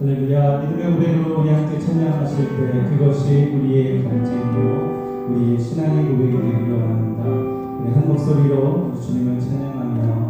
할렐루야 믿음의 고백으로 우리 함께 찬양하실 때 그것이 우리의 간증이고 우리의 신앙의 고백이 되기를 원합니다. 우리 한 목소리로 주님을 찬양하며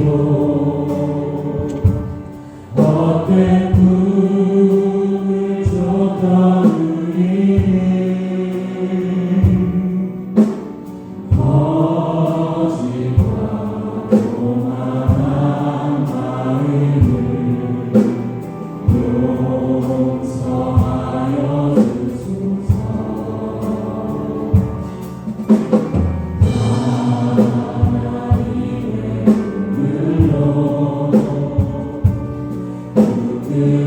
people.